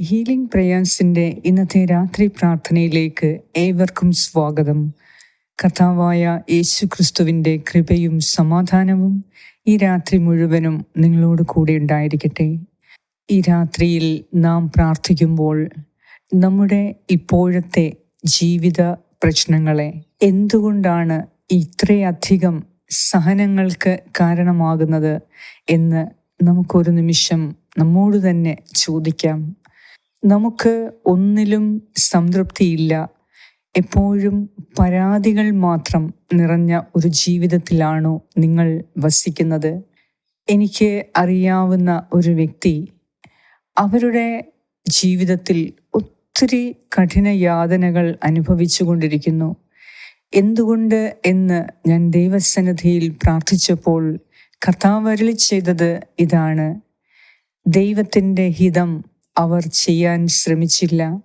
Healing പ്രയേഴ്സിന്റെ ഇന്നത്തെ രാത്രി പ്രാർത്ഥനയിലേക്ക് ഏവർക്കും സ്വാഗതം. കർത്താവായ യേശു ക്രിസ്തുവിന്റെ കൃപയും സമാധാനവും ഈ രാത്രി മുഴുവനും നിങ്ങളോട് കൂടെ ഉണ്ടായിരിക്കട്ടെ. ഈ രാത്രിയിൽ നാം പ്രാർത്ഥിക്കുമ്പോൾ നമ്മുടെ ഇപ്പോഴത്തെ ജീവിത പ്രശ്നങ്ങളെ എന്തുകൊണ്ടാണ് ഇത്രയധികം സഹനങ്ങൾക്ക് കാരണമാകുന്നത് എന്ന് നമുക്കൊരു നിമിഷം നമ്മോട് തന്നെ ചോദിക്കാം. നമുക്ക് ഒന്നിലും സംതൃപ്തിയില്ല. എപ്പോഴും പരാതികൾ മാത്രം നിറഞ്ഞ ഒരു ജീവിതത്തിലാണോ നിങ്ങൾ വസിക്കുന്നത്? എനിക്ക് അറിയാവുന്ന ഒരു വ്യക്തി അവരുടെ ജീവിതത്തിൽ ഒത്തിരി കഠിന യാതനകൾ അനുഭവിച്ചു കൊണ്ടിരിക്കുന്നു എന്തുകൊണ്ട് എന്ന് ഞാൻ ദൈവസന്നിധിയിൽ പ്രാർത്ഥിച്ചപ്പോൾ കർത്താവ് ചെയ്തത് ഇതാണ്. ദൈവത്തിന്റെ ഹിതം അവർ ചെയ്യാൻ ശ്രമിച്ചില്ല.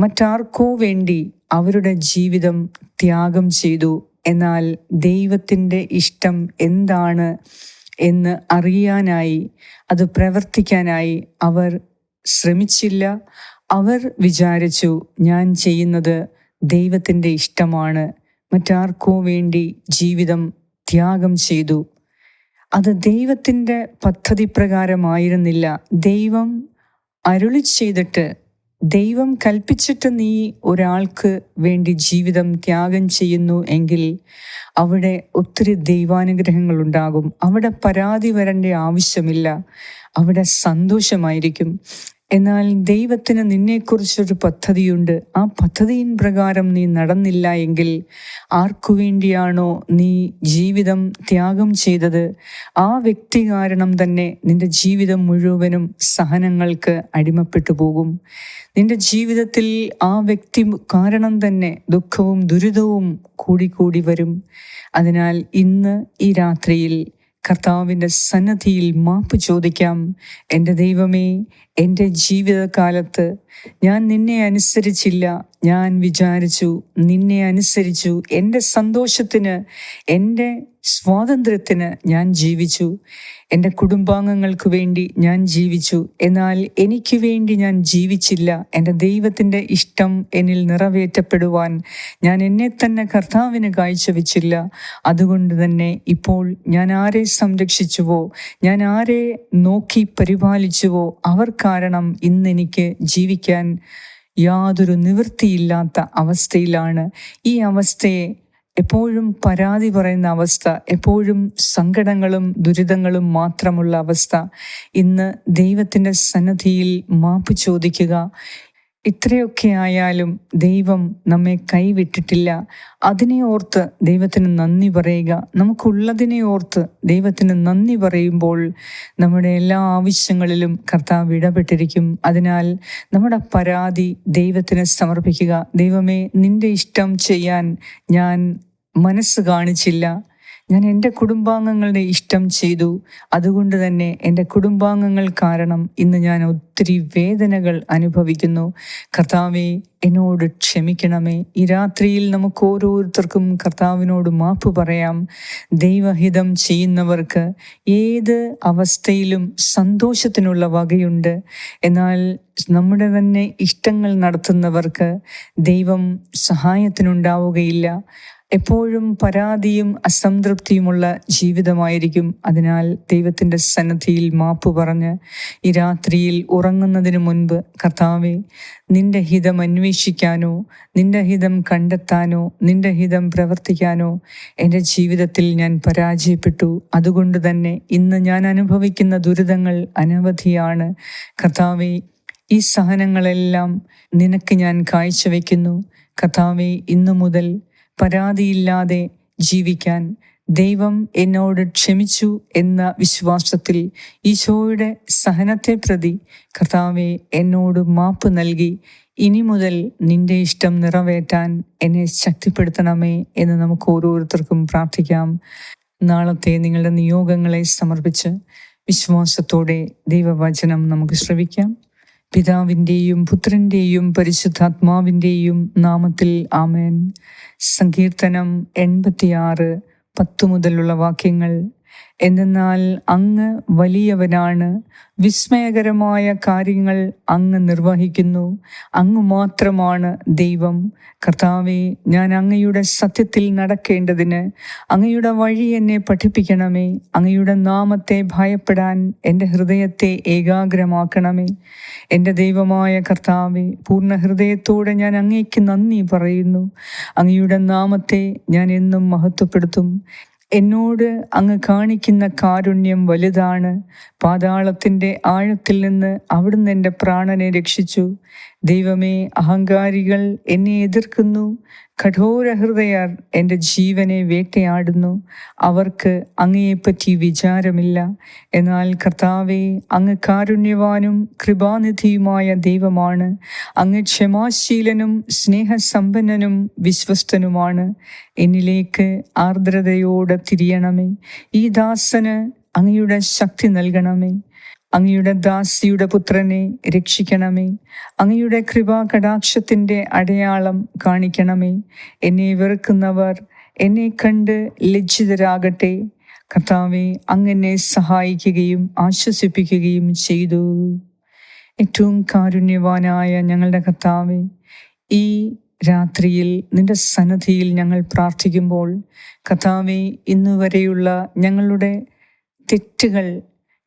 മറ്റാർക്കോ വേണ്ടി അവരുടെ ജീവിതം ത്യാഗം ചെയ്തു. എന്നാൽ ദൈവത്തിന്റെ ഇഷ്ടം എന്താണ് എന്ന് അറിയാനായി അത് പ്രവർത്തിക്കാനായി അവർ ശ്രമിച്ചില്ല. അവർ വിചാരിച്ചു ഞാൻ ചെയ്യുന്നത് ദൈവത്തിന്റെ ഇഷ്ടമാണ്. മറ്റാർക്കോ വേണ്ടി ജീവിതം ത്യാഗം ചെയ്തു. അത് ദൈവത്തിന്റെ പദ്ധതി പ്രകാരമായിരുന്നില്ല ദൈവം അരുളി ചെയ്തിട്ട് ദൈവം കൽപ്പിച്ചിട്ട് നീ ഒരാൾക്ക് വേണ്ടി ജീവിതം ത്യാഗം ചെയ്യുന്നു എങ്കിൽ അവിടെ ഒത്തിരി ദൈവാനുഗ്രഹങ്ങൾ ഉണ്ടാകും. അവിടെ പരാതി വരേണ്ട ആവശ്യമില്ല. അവിടെ സന്തോഷമായിരിക്കും. എന്നാൽ ദൈവത്തിന് നിന്നെക്കുറിച്ചൊരു പദ്ധതിയുണ്ട്. ആ പദ്ധതിയിൻ പ്രകാരം നീ നടന്നില്ല എങ്കിൽ ആർക്കു വേണ്ടിയാണോ നീ ജീവിതം ത്യാഗം ചെയ്തത്? ആ വ്യക്തി കാരണം തന്നെ നിന്റെ ജീവിതം മുഴുവനും സഹനങ്ങൾക്ക് അടിമപ്പെട്ടു പോകും. നിന്റെ ജീവിതത്തിൽ ആ വ്യക്തി കാരണം തന്നെ ദുഃഖവും ദുരിതവും കൂടിക്കൂടി വരും. അതിനാൽ ഇന്ന് ഈ രാത്രിയിൽ കർത്താവിന്റെ സന്നദ്ധിയിൽ മാപ്പ് ചോദിക്കാം. എന്റെ ദൈവമേ എന്റെ ജീവിതകാലത്ത് ഞാൻ നിന്നെ അനുസരിച്ചില്ല. ഞാൻ വിചാരിച്ചു നിന്നെ അനുസരിച്ചു എന്റെ സന്തോഷത്തിന് എന്റെ സ്വാതന്ത്ര്യത്തിന് ഞാൻ ജീവിച്ചു. എന്റെ കുടുംബാംഗങ്ങൾക്ക് വേണ്ടി ഞാൻ ജീവിച്ചു. എന്നാൽ എനിക്ക് വേണ്ടി ഞാൻ ജീവിച്ചില്ല. എന്റെ ദൈവത്തിന്റെ ഇഷ്ടം എന്നിൽ നിറവേറ്റപ്പെടുവാൻ ഞാൻ എന്നെ തന്നെ കർത്താവിന് കാഴ്ചവെച്ചില്ല. അതുകൊണ്ട് തന്നെ ഇപ്പോൾ ഞാൻ ആരെ സംരക്ഷിച്ചുവോ? ഞാൻ ആരെ നോക്കി പരിപാലിച്ചുവോ? അവർ കാരണം ഇന്നെനിക്ക് ജീവിക്കാൻ യാതൊരു നിവൃത്തിയില്ലാത്ത അവസ്ഥയിലാണ്. ഈ അവസ്ഥയെ എപ്പോഴും പരാതി പറയുന്ന അവസ്ഥ എപ്പോഴും സങ്കടങ്ങളും ദുരിതങ്ങളും മാത്രമുള്ള അവസ്ഥ. ഇന്ന് ദൈവത്തിന്റെ സന്നദ്ധിയിൽ മാപ്പ് ചോദിക്കുക ഇത്രയൊക്കെ ആയാലും ദൈവം നമ്മെ കൈവിട്ടിട്ടില്ല. അതിനെ ഓർത്ത് ദൈവത്തിന് നന്ദി പറയുക. നമുക്കുള്ളതിനെ ഓർത്ത് ദൈവത്തിന് നന്ദി പറയുമ്പോൾ നമ്മുടെ എല്ലാ ആവശ്യങ്ങളിലും കർത്താവ് ഇടപെട്ടിരിക്കും. അതിനാൽ നമ്മുടെ പരാതി ദൈവത്തിന് സമർപ്പിക്കുക. ദൈവമേ നിന്റെ ഇഷ്ടം ചെയ്യാൻ ഞാൻ മനസ്സ് കാണിച്ചില്ല. ഞാൻ എന്റെ കുടുംബാംഗങ്ങളുടെ ഇഷ്ടം ചെയ്തു. അതുകൊണ്ട് തന്നെ എന്റെ കുടുംബാംഗങ്ങൾ കാരണം ഇന്ന് ഞാൻ ഒത്തിരി വേദനകൾ അനുഭവിക്കുന്നു. കർത്താവെ എന്നോട് ക്ഷമിക്കണമേ. ഈ രാത്രിയിൽ നമുക്ക് ഓരോരുത്തർക്കും കർത്താവിനോട് മാപ്പ് പറയാം. ദൈവഹിതം ചെയ്യുന്നവർക്ക് ഏത് അവസ്ഥയിലും സന്തോഷത്തിനുള്ള വകയുണ്ട്. എന്നാൽ നമ്മുടെ തന്നെ ഇഷ്ടങ്ങൾ നടത്തുന്നവർക്ക് ദൈവം സഹായത്തിനുണ്ടാവുകയില്ല. എപ്പോഴും പരാതിയും അസംതൃപ്തിയുമുള്ള ജീവിതമായിരിക്കും. അതിനാൽ ദൈവത്തിന്റെ സന്നദ്ധിയിൽ മാപ്പ് പറഞ്ഞ് ഈ രാത്രിയിൽ ഉറങ്ങുന്നതിന് മുൻപ് കർത്താവെ നിന്റെ ഹിതം അന്വേഷിക്കാനോ നിന്റെ ഹിതം കണ്ടെത്താനോ നിന്റെ ഹിതം പ്രവർത്തിക്കാനോ എന്റെ ജീവിതത്തിൽ ഞാൻ പരാജയപ്പെട്ടു. അതുകൊണ്ട് തന്നെ ഇന്ന് ഞാൻ അനുഭവിക്കുന്ന ദുരിതങ്ങൾ അനവധിയാണ്. കർത്താവെ ഈ സഹനങ്ങളെല്ലാം നിനക്ക് ഞാൻ കാഴ്ചവെക്കുന്നു. കർത്താവെ ഇന്നു മുതൽ പരാതിയില്ലാതെ ജീവിക്കാൻ ദൈവം എന്നോട് ക്ഷമിച്ചു എന്ന വിശ്വാസത്തിൽ ഈശോയുടെ സഹനത്തെ പ്രതി കർത്താവെ എന്നോട് മാപ്പ് നൽകി. ഇനി മുതൽ നിന്റെ ഇഷ്ടം നിറവേറ്റാൻ എന്നെ ശക്തിപ്പെടുത്തണമേ എന്ന് നമുക്ക് ഓരോരുത്തർക്കും പ്രാർത്ഥിക്കാം. നാളത്തെ നിങ്ങളുടെ നിയോഗങ്ങളെ സമർപ്പിച്ച് വിശ്വാസത്തോടെ ദൈവവചനം നമുക്ക് ശ്രവിക്കാം. പിതാവിന്റെയും പുത്രന്റെയും പരിശുദ്ധാത്മാവിന്റെയും നാമത്തിൽ ആമേൻ. സങ്കീർത്തനം എൺപത്തിയാറ് പത്തു മുതലുള്ള വാക്യങ്ങൾ എന്തെന്നാൽ അങ്ങ് വലിയവനാണ്. വിസ്മയകരമായ കാര്യങ്ങൾ അങ്ങ് നിർവഹിക്കുന്നു. അങ്ങ് മാത്രമാണ് ദൈവം. കർത്താവെ ഞാൻ അങ്ങയുടെ സത്യത്തിൽ നടക്കേണ്ടതിന് അങ്ങയുടെ വഴി എന്നെ പഠിപ്പിക്കണമേ. അങ്ങയുടെ നാമത്തെ ഭയപ്പെടാൻ എന്റെ ഹൃദയത്തെ ഏകാഗ്രമാക്കണമേ. എന്റെ ദൈവമായ കർത്താവെ പൂർണ ഹൃദയത്തോടെ ഞാൻ അങ്ങേക്ക് നന്ദി പറയുന്നു. അങ്ങയുടെ നാമത്തെ ഞാൻ എന്നും മഹത്വപ്പെടുത്തും. എന്നോട് അങ്ങ് കാണിക്കുന്ന കാരുണ്യം വലുതാണ്. പാതാളത്തിന്റെ ആഴത്തിൽ നിന്ന് അവിടുന്ന് എന്റെ പ്രാണനെ രക്ഷിച്ചു. ദൈവമേ അഹങ്കാരികൾ എന്നെ എതിർക്കുന്നു. കഠോര ഹൃദയർ എന്റെ ജീവനെ വേട്ടയാടുന്നു. അവർക്ക് അങ്ങയെപ്പറ്റി വിചാരമില്ല. എന്നാൽ കർത്താവെ അങ്ങ് കാരുണ്യവാനും കൃപാനിധിയുമായ ദൈവമാണ്. അങ്ങ് ക്ഷമാശീലനും സ്നേഹസമ്പന്നനും വിശ്വസ്തനുമാണ്. എന്നിലേക്ക് ആർദ്രതയോടെ തിരിയണമേ. ഈ ദാസന് അങ്ങയുടെ ശക്തി നൽകണമേ. അങ്ങയുടെ ദാസിയുടെ പുത്രനെ രക്ഷിക്കണമേ. അങ്ങയുടെ കൃപാ കടാക്ഷത്തിന്റെ അടയാളം കാണിക്കണമേ. എന്നെ വെറുക്കുന്നവർ എന്നെ കണ്ട് ലജ്ജിതരാകട്ടെ. കർത്താവെ അങ്ങനെ സഹായിക്കുകയും ആശ്വസിപ്പിക്കുകയും ചെയ്തു. ഏറ്റവും കാരുണ്യവാനായ ഞങ്ങളുടെ കർത്താവെ ഈ രാത്രിയിൽ നിന്റെ സന്നദ്ധിയിൽ ഞങ്ങൾ പ്രാർത്ഥിക്കുമ്പോൾ കർത്താവെ ഇന്നുവരെയുള്ള ഞങ്ങളുടെ തെറ്റുകൾ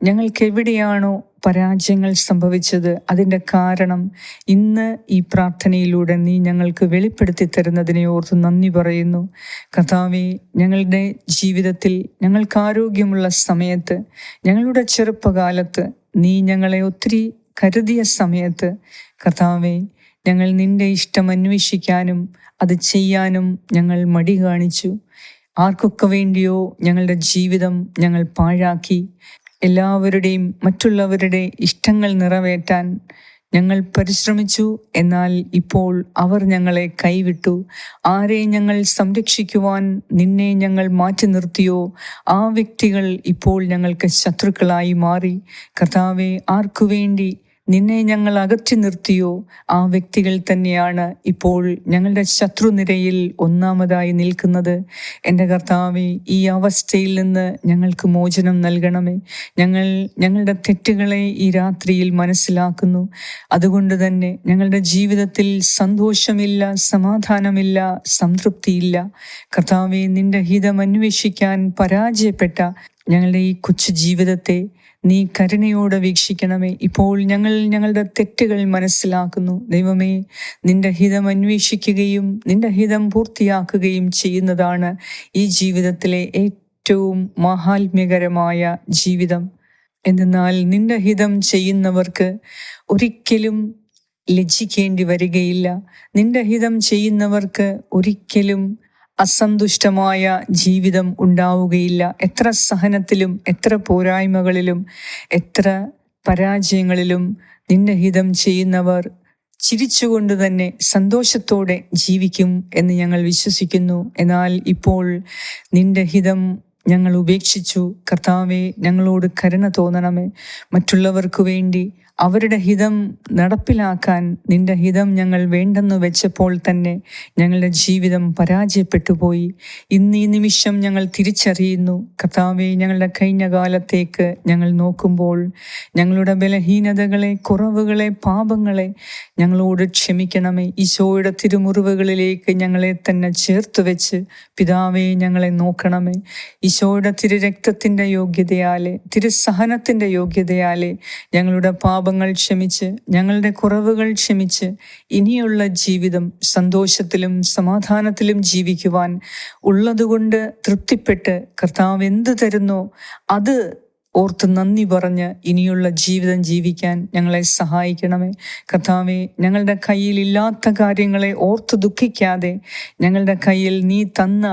ഞങ്ങൾക്ക് എവിടെയാണോ പരാജയങ്ങൾ സംഭവിച്ചത് അതിന്റെ കാരണം ഇന്ന് ഈ പ്രാർത്ഥനയിലൂടെ നീ ഞങ്ങൾക്ക് വെളിപ്പെടുത്തി തരുന്നതിനെ ഓർത്ത് നന്ദി പറയുന്നു. കഥാവെ ഞങ്ങളുടെ ജീവിതത്തിൽ ഞങ്ങൾക്ക് ആരോഗ്യമുള്ള സമയത്ത് ഞങ്ങളുടെ ചെറുപ്പകാലത്ത് നീ ഞങ്ങളെ ഒത്തിരി കരുതിയ സമയത്ത് കഥാവെ ഞങ്ങൾ നിന്റെ ഇഷ്ടം അന്വേഷിക്കാനും അത് ചെയ്യാനും ഞങ്ങൾ മടി കാണിച്ചു. ആർക്കൊക്കെ വേണ്ടിയോ ഞങ്ങളുടെ ജീവിതം ഞങ്ങൾ പാഴാക്കി. എല്ലാവരുടെയും മറ്റുള്ളവരുടെ ഇഷ്ടങ്ങൾ നിറവേറ്റാൻ ഞങ്ങൾ പരിശ്രമിച്ചു. എന്നാൽ ഇപ്പോൾ അവർ ഞങ്ങളെ കൈവിട്ടു. ആരെ ഞങ്ങൾ സംരക്ഷിക്കുവാൻ നിന്നെ ഞങ്ങൾ മാറ്റി നിർത്തിയോ? ആ വ്യക്തികൾ ഇപ്പോൾ ഞങ്ങൾക്ക് ശത്രുക്കളായി മാറി. കർത്താവെ ആർക്കു വേണ്ടി നിന്നെ ഞങ്ങൾ അകറ്റി നിർത്തിയോ? ആ വ്യക്തികൾ തന്നെയാണ് ഇപ്പോൾ ഞങ്ങളുടെ ശത്രുനിരയിൽ ഒന്നാമതായി നിൽക്കുന്നത്. എന്റെ കർത്താവെ ഈ അവസ്ഥയിൽ നിന്ന് ഞങ്ങൾക്ക് മോചനം നൽകണമേ. ഞങ്ങൾ ഞങ്ങളുടെ തെറ്റുകളെ ഈ രാത്രിയിൽ മനസ്സിലാക്കുന്നു. അതുകൊണ്ട് തന്നെ ഞങ്ങളുടെ ജീവിതത്തിൽ സന്തോഷമില്ല സമാധാനമില്ല സംതൃപ്തിയില്ല. കർത്താവെ നിന്റെ ഹിതം അന്വേഷിക്കാൻ പരാജയപ്പെട്ട ഞങ്ങളുടെ ഈ കൊച്ചു ജീവിതത്തെ നീ കരുണയോടെ വീക്ഷിക്കണമേ. ഇപ്പോൾ ഞങ്ങൾ ഞങ്ങളുടെ തെറ്റുകൾ മനസ്സിലാക്കുന്നു. ദൈവമേ നിന്റെ ഹിതം അന്വേഷിക്കുകയും നിന്റെ ഹിതം പൂർത്തിയാക്കുകയും ചെയ്യുന്നതാണ് ഈ ജീവിതത്തിലെ ഏറ്റവും മഹാത്മ്യകരമായ ജീവിതം. എന്നാൽ നിന്റെ ഹിതം ചെയ്യുന്നവർക്ക് ഒരിക്കലും ലജ്ജിക്കേണ്ടി വരികയില്ല. നിന്റെ ഹിതം ചെയ്യുന്നവർക്ക് ഒരിക്കലും അസന്തുഷ്ടമായ ജീവിതം ഉണ്ടാവുകയില്ല. എത്ര സഹനത്തിലും എത്ര പോരായ്മകളിലും എത്ര പരാജയങ്ങളിലും നിന്റെ ഹിതം ചെയ്യുന്നവർ ചിരിച്ചുകൊണ്ട് തന്നെ സന്തോഷത്തോടെ ജീവിക്കും എന്ന് ഞങ്ങൾ വിശ്വസിക്കുന്നു. എന്നാൽ ഇപ്പോൾ നിന്റെ ഹിതം ഞങ്ങൾ ഉപേക്ഷിച്ചു. കർത്താവെ ഞങ്ങളോട് കരുണ തോന്നണമേ. മറ്റുള്ളവർക്ക് വേണ്ടി അവരുടെ ഹിതം നടപ്പിലാക്കാൻ നിന്റെ ഹിതം ഞങ്ങൾ വേണ്ടെന്ന് വെച്ചപ്പോൾ തന്നെ ഞങ്ങളുടെ ജീവിതം പരാജയപ്പെട്ടു പോയി. ഇന്ന് ഈ നിമിഷം ഞങ്ങൾ തിരിച്ചറിയുന്നു. കർത്താവെ ഞങ്ങളുടെ കഴിഞ്ഞ കാലത്തേക്ക് ഞങ്ങൾ നോക്കുമ്പോൾ ഞങ്ങളുടെ ബലഹീനതകളെ കുറവുകളെ പാപങ്ങളെ ഞങ്ങളോട് ക്ഷമിക്കണമേ. ഈശോയുടെ തിരുമുറിവുകളിലേക്ക് ഞങ്ങളെ തന്നെ ചേർത്ത് വെച്ച് പിതാവെ ഞങ്ങളെ നോക്കണമേ. ഈശോയുടെ തിരുരക്തത്തിന്റെ യോഗ്യതയാലെ തിരുസഹനത്തിന്റെ യോഗ്യതയാലെ ഞങ്ങളുടെ പാപങ്ങൾ ക്ഷമിച്ച് ഞങ്ങളുടെ കുറവുകൾ ക്ഷമിച്ച് ഇനിയുള്ള ജീവിതം സന്തോഷത്തിലും സമാധാനത്തിലും ജീവിക്കുവാൻ ഉള്ളതുകൊണ്ട് തൃപ്തിപ്പെട്ട് കർത്താവ് എന്ത് തരുന്നോ അത് ഓർത്ത് നന്ദി പറഞ്ഞ് ഇനിയുള്ള ജീവിതം ജീവിക്കാൻ ഞങ്ങളെ സഹായിക്കണമേ. കർത്താവെ ഞങ്ങളുടെ കയ്യിൽ ഇല്ലാത്ത കാര്യങ്ങളെ ഓർത്ത് ദുഃഖിക്കാതെ ഞങ്ങളുടെ കയ്യിൽ നീ തന്ന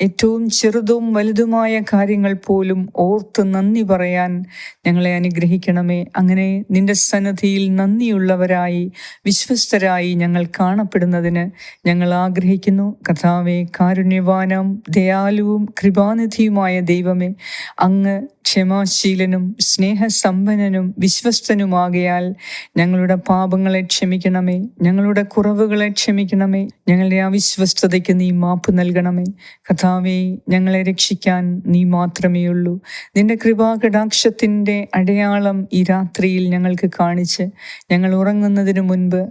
ഏറ്റവും ചെറുതും വലുതുമായ കാര്യങ്ങൾ പോലും ഓർത്ത് നന്ദി പറയാൻ ഞങ്ങളെ അനുഗ്രഹിക്കണമേ. അങ്ങനെ നിന്റെ സന്നദ്ധിയിൽ നന്ദിയുള്ളവരായി വിശ്വസ്തരായി ഞങ്ങൾ കാണപ്പെടുന്നതിന് ഞങ്ങൾ ആഗ്രഹിക്കുന്നു. കഥാവെ കാരുണ്യവാനം ദയാലുവും കൃപാനിധിയുമായ ദൈവമേ അങ്ങ് ക്ഷമാശീലനും സ്നേഹസമ്പന്നനും വിശ്വസ്തനുമാകയാൽ ഞങ്ങളുടെ പാപങ്ങളെ ക്ഷമിക്കണമേ. ഞങ്ങളുടെ കുറവുകളെ ക്ഷമിക്കണമേ. ഞങ്ങളുടെ അവിശ്വസ്തതയ്ക്ക് നീ മാപ്പ് നൽകണമേ. കഥാവേ ഞങ്ങളെ രക്ഷിക്കാൻ നീ മാത്രമേ ഉള്ളൂ. നിന്റെ കൃപാകടാക്ഷത്തിന്റെ അടയാളം ഈ രാത്രിയിൽ ഞങ്ങൾക്ക് കാണിച്ച് ഞങ്ങൾ ഉറങ്ങുന്നതിന് മുൻപ്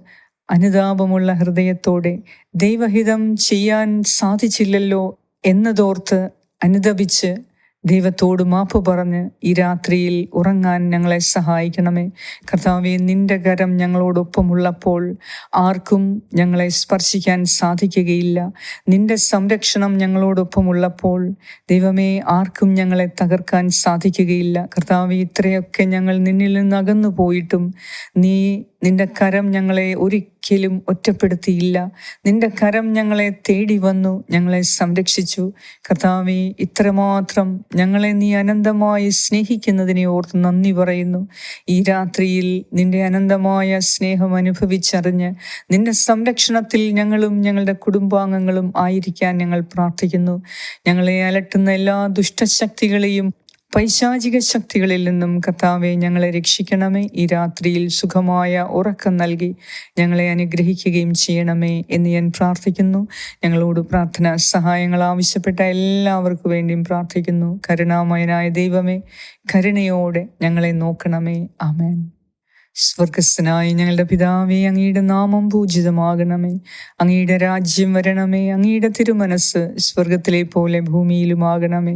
അനുതാപമുള്ള ഹൃദയത്തോടെ ദൈവഹിതം ചെയ്യാൻ സാധിച്ചില്ലല്ലോ എന്നതോർത്ത് അനുദപിച്ച് ദൈവത്തോട് മാപ്പ് പറഞ്ഞ് ഈ രാത്രിയിൽ ഉറങ്ങാൻ ഞങ്ങളെ സഹായിക്കണമേ. കർത്താവെ നിന്റെ കരം ഞങ്ങളോടൊപ്പമുള്ളപ്പോൾ ആർക്കും ഞങ്ങളെ സ്പർശിക്കാൻ സാധിക്കുകയില്ല. നിന്റെ സംരക്ഷണം ഞങ്ങളോടൊപ്പമുള്ളപ്പോൾ ദൈവമേ ആർക്കും ഞങ്ങളെ തകർക്കാൻ സാധിക്കുകയില്ല. കർത്താവെ ഇത്രയൊക്കെ ഞങ്ങൾ നിന്നിൽ നിന്ന് അകന്നു പോയിട്ടും നീ നിന്റെ കരം ഞങ്ങളെ ഒരിക്കലും ഒറ്റപ്പെടുത്തിയില്ല. നിന്റെ കരം ഞങ്ങളെ തേടി വന്നു ഞങ്ങളെ സംരക്ഷിച്ചു. കർത്താവെ ഇത്രമാത്രം ഞങ്ങളെ നീ അനന്തമായി സ്നേഹിക്കുന്നതിനെ ഓർത്ത് നന്ദി പറയുന്നു. ഈ രാത്രിയിൽ നിന്റെ അനന്തമായ സ്നേഹം അനുഭവിച്ചറിഞ്ഞ് നിന്റെ സംരക്ഷണത്തിൽ ഞങ്ങളും ഞങ്ങളുടെ കുടുംബാംഗങ്ങളും ആയിരിക്കാൻ ഞങ്ങൾ പ്രാർത്ഥിക്കുന്നു. ഞങ്ങളെ അലട്ടുന്ന എല്ലാ ദുഷ്ടശക്തികളെയും പൈശാചിക ശക്തികളിൽ നിന്നും കർത്താവെ ഞങ്ങളെ രക്ഷിക്കണമേ. ഈ രാത്രിയിൽ സുഖമായ ഉറക്കം നൽകി ഞങ്ങളെ അനുഗ്രഹിക്കുകയും ചെയ്യണമേ എന്ന് ഞാൻ പ്രാർത്ഥിക്കുന്നു. ഞങ്ങളോട് പ്രാർത്ഥന സഹായങ്ങൾ ആവശ്യപ്പെട്ട എല്ലാവർക്കു വേണ്ടിയും പ്രാർത്ഥിക്കുന്നു. കരുണാമയനായ ദൈവമേ കരുണയോടെ ഞങ്ങളെ നോക്കണമേ. ആമേൻ. സ്വർഗസ്ഥനായ ഞങ്ങളുടെ പിതാവേ അങ്ങയുടെ നാമം പൂജിതമാകണമേ. അങ്ങയുടെ രാജ്യം വരണമേ. അങ്ങയുടെ തിരുമനസ് സ്വർഗത്തിലെ പോലെ ഭൂമിയിലുമാകണമേ.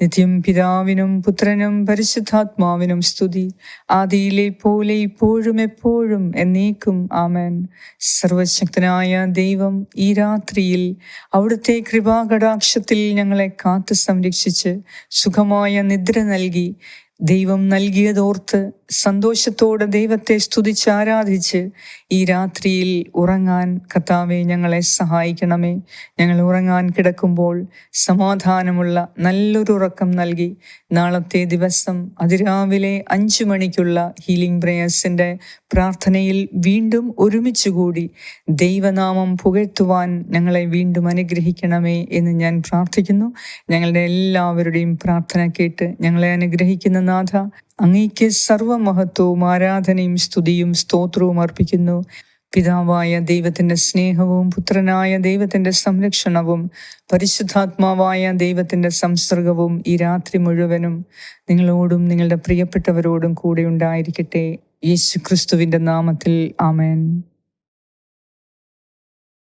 നിത്യം പിതാവിനും പുത്രനും പരിശുദ്ധാത്മാവിനും സ്തുതി. ആദിയിലെ പോലെ ഇപ്പോഴും എപ്പോഴും എന്നേക്കും ആമേൻ. സർവശക്തനായ ദൈവം ഈ രാത്രിയിൽ അവിടുത്തെ കൃപാകടാക്ഷത്തിൽ ഞങ്ങളെ കാത്തു സംരക്ഷിച്ച് സുഖമായ നിദ്ര നൽകി ദൈവം നൽകിയതോർത്ത് സന്തോഷത്തോടെ ദൈവത്തെ സ്തുതിച്ച് ആരാധിച്ച് ഈ രാത്രിയിൽ ഉറങ്ങാൻ കർത്താവെ ഞങ്ങളെ സഹായിക്കണമേ. ഞങ്ങൾ ഉറങ്ങാൻ കിടക്കുമ്പോൾ സമാധാനമുള്ള നല്ലൊരു ഉറക്കം നൽകി നാളത്തെ ദിവസം അതിരാവിലെ അഞ്ചു മണിക്കുള്ള ഹീലിംഗ് പ്രേയേഴ്സിന്റെ പ്രാർത്ഥനയിൽ വീണ്ടും ഒരുമിച്ചുകൂടി ദൈവനാമം പുകഴ്ത്തുവാൻ ഞങ്ങളെ വീണ്ടും അനുഗ്രഹിക്കണമേ എന്ന് ഞാൻ പ്രാർത്ഥിക്കുന്നു. ഞങ്ങളുടെ എല്ലാവരുടെയും പ്രാർത്ഥന കേട്ട് ഞങ്ങളെ അനുഗ്രഹിക്കുന്ന നാഥ. അങ്ങേക്ക് സർവമഹത്വവും ആരാധനയും സ്തുതിയും സ്തോത്രവും അർപ്പിക്കുന്നു. പിതാവായ ദൈവത്തിന്റെ സ്നേഹവും പുത്രനായ ദൈവത്തിന്റെ സംരക്ഷണവും പരിശുദ്ധാത്മാവായ ദൈവത്തിന്റെ സംസർഗവും ഈ രാത്രി മുഴുവനും നിങ്ങളോടും നിങ്ങളുടെ പ്രിയപ്പെട്ടവരോടും കൂടെ ഉണ്ടായിരിക്കട്ടെ. യേശു ക്രിസ്തുവിന്റെ നാമത്തിൽ ആമേൻ.